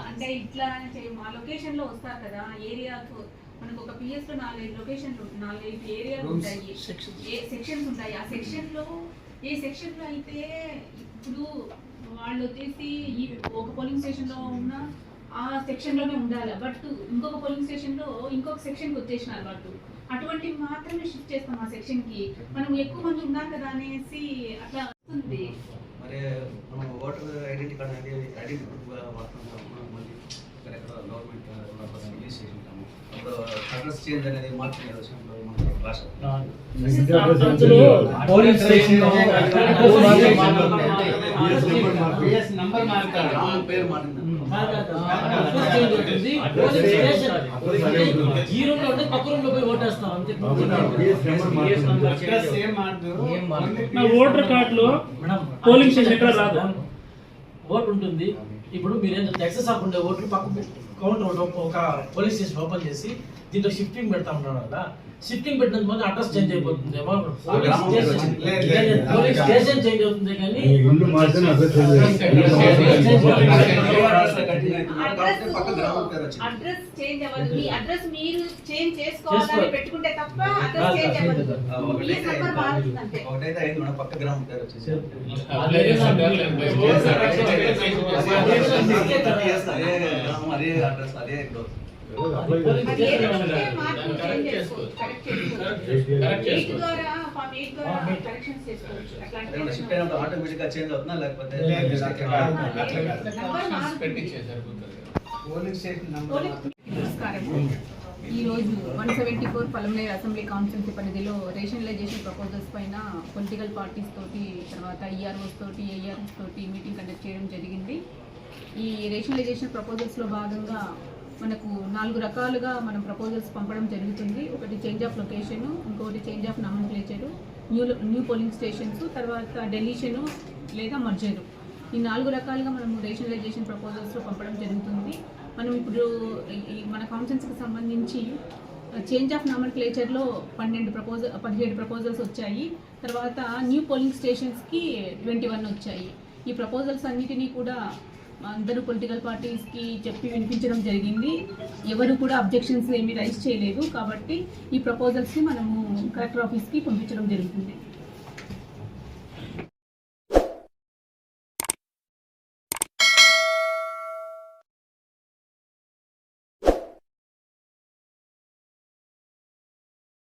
అట్లా ఇట్లా చేయము వస్తారు కదా ఏరియాకు మనకు ఒక లొకేషన్లు ఏరియాలు ఉంటాయి. సెక్షన్స్ ఉంటాయి. ఆ సెక్షన్లో ఏ సెక్షన్లో అయితే ఇప్పుడు వాళ్ళు వచ్చేసి ఒక పోలింగ్ స్టేషన్లో ఉన్న ఆ సెక్షన్లోనే ఉండాలి. బట్ ఇంకొక పోలింగ్ స్టేషన్లో ఇంకొక సెక్షన్కి వచ్చేసినారు వాళ్ళు. అటువంటి మాత్రమే షిఫ్ట్ చేస్తాం ఆ సెక్షన్కి. మనం ఎక్కువ మంది ఉన్నాం కదా అనేసి అట్లా వస్తుంది. మరి మనం ఓటర్ ఐడెంటిటీ కార్డ్ అనేది ఐడెంటిటీ గవర్నమెంట్ చేసి ఉంటాము. అప్పుడు అడ్రస్ చేంజ్ అనేది మార్చిన విషయంలో మనం పోలీస్ స్టేషన్లో బిఎస్ నంబర్ మార్కాలి గ్రామం పేరు మారింది ఈ రూమ్లో ఉంటే పక్క రూమ్లో పోయి ఓటేస్తాం అంతే నా ఓటర్ కార్డులో పోలింగ్ స్టేషన్ ఎక్కడ రాదు. ఓటు ఉంటుంది. ఇప్పుడు మీరు టెక్సస్ ఆఫ్ ఉండే ఓట్లు పక్క కౌంటర్ ఒక పోలీస్ స్టేషన్ ఓపెన్ చేసి దీంట్లో షిఫ్టింగ్ పెడతా ఉన్నాడు కదా షిఫ్టింగ్ పెట్టినందుకు ముందు అడ్రస్ చేంజ్ అయిపోతుంది. Police station. చేంజ్ అవుతుంది కానీ ఇల్లు మార్చిన అడ్రస్ కాబట్టి పక్క గ్రామం పేరు వచ్చింది అడ్రస్ చేంజ్ అవ్వదు. మీ అడ్రస్ మీరు చేంజ్ చేసుకోవాలని చేసుకోవాలి. పెట్టుకుంటే తప్ప కాదు, అడ్రస్ చేంజ్ కాదు, అవ్వదు. కాదు. ఆ, ఒకటైతే ఈ నెంబర్ మారుతుంది అంతే ఒకటైతే అయింది మన పక్క గ్రామం పేరు వచ్చేసి అదే అడ్రస్ అదే ఆటోమేటిక్గా చేంజ్ అవుతుందా లేకపోతే నమస్కారం. ఈరోజు one seventy four Palamaner assembly constituency పరిధిలో రేషనలైజేషన్ ప్రపోజల్స్ పైన పొలిటికల్ పార్టీస్ తోటి తర్వాత ఈఆర్ఓస్ తోటి ఏఆర్ఎస్ తోటి మీటింగ్ కండక్ట్ చేయడం జరిగింది. ఈ రేషనలైజేషన్ ప్రపోజల్స్లో భాగంగా మనకు నాలుగు రకాలుగా మనం ప్రపోజల్స్ పంపడం జరుగుతుంది. ఒకటి చేంజ్ ఆఫ్ లొకేషన్ ఇంకొకటి change of nomenclature new new polling stations తర్వాత డెలీషను లేదా మర్జరు ఈ నాలుగు రకాలుగా మనం రేషనలైజేషన్ ప్రపోజల్స్లో పంపడం జరుగుతుంది. మనం ఇప్పుడు ఈ మన కౌన్సిల్స్కి సంబంధించి చేంజ్ ఆఫ్ నామల్ క్లేచర్లో పన్నెండు ప్రపోజల్ పదిహేడు ప్రపోజల్స్ వచ్చాయి. తర్వాత న్యూ పోలింగ్ స్టేషన్స్కి ట్వంటీ వన్ వచ్చాయి. ఈ ప్రపోజల్స్ అన్నిటినీ కూడా అందరూ పొలిటికల్ పార్టీస్కి చెప్పి వినిపించడం జరిగింది. ఎవరు కూడా అబ్జెక్షన్స్ ఏమీ రైజ్ చేయలేదు. కాబట్టి ఈ ప్రపోజల్స్ని మనము కలెక్టర్ ఆఫీస్కి పంపించడం జరుగుతుంది.